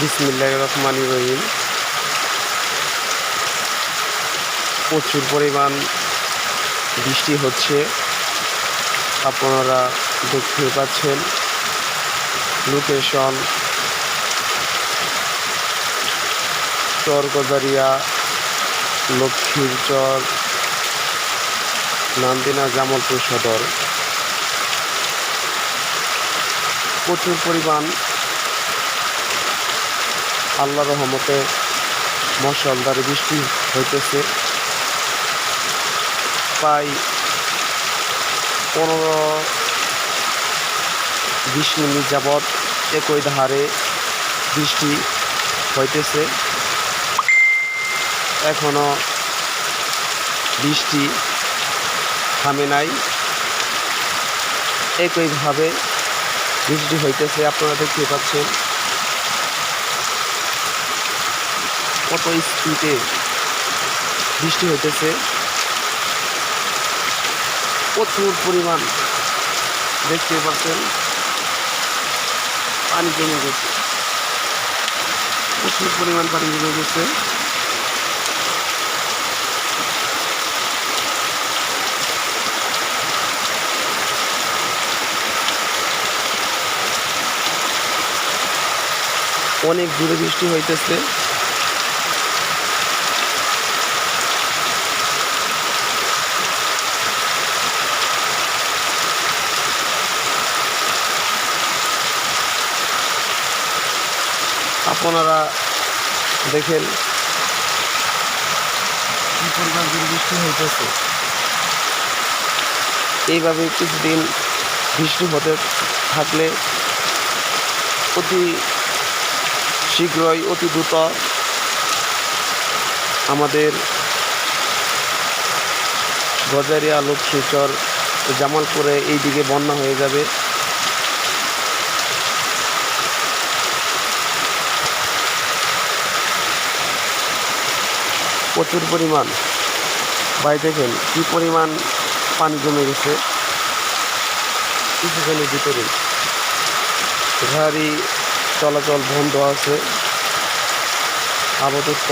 বিসমিল্লাহ রহমান রহিম। প্রচুর পরিমাণ বৃষ্টি হচ্ছে। আপনারা দেখতে পাচ্ছেন লোকেশন। চরগজারিয়া, লক্ষ্মীর চর, নান্দিনা, জামালপুর সদর। প্রচুর পরিমাণ আল্লাহ রহমতে মশলদারে বৃষ্টি হইতেছে। প্রায় পনেরো বিশ মিনিট যাবৎ একই ধারে বৃষ্টি হইতেছে। এখনও বৃষ্টি থামে নাই। একইভাবে বৃষ্টি হইতেছে, আপনারা দেখতে পাচ্ছেন। কত স্পিডে বৃষ্টি হইতেছে। প্রচুর পরিমাণ, দেখতে পাচ্ছেন, পানি জমে গেছে। প্রচুর পরিমাণ পানি জমে গেছে। অনেক দূরে বৃষ্টি হইতেছে। আপনারা দেখেন বৃষ্টি হইতেছে। এইভাবে কিছুদিন বৃষ্টি হতে থাকলে অতি শীঘ্রই, অতি দ্রুত আমাদের গজারিয়া, লক্ষ্মীচর, জামালপুরে এই দিকে বন্যা হয়ে যাবে। প্রচুর পরিমাণ। ভাই, দেখেন কী পরিমাণ পানি জমে গেছে। কিছুক্ষণের ভিতরে গাড়ি চলাচল বন্ধ আছে। আপাতত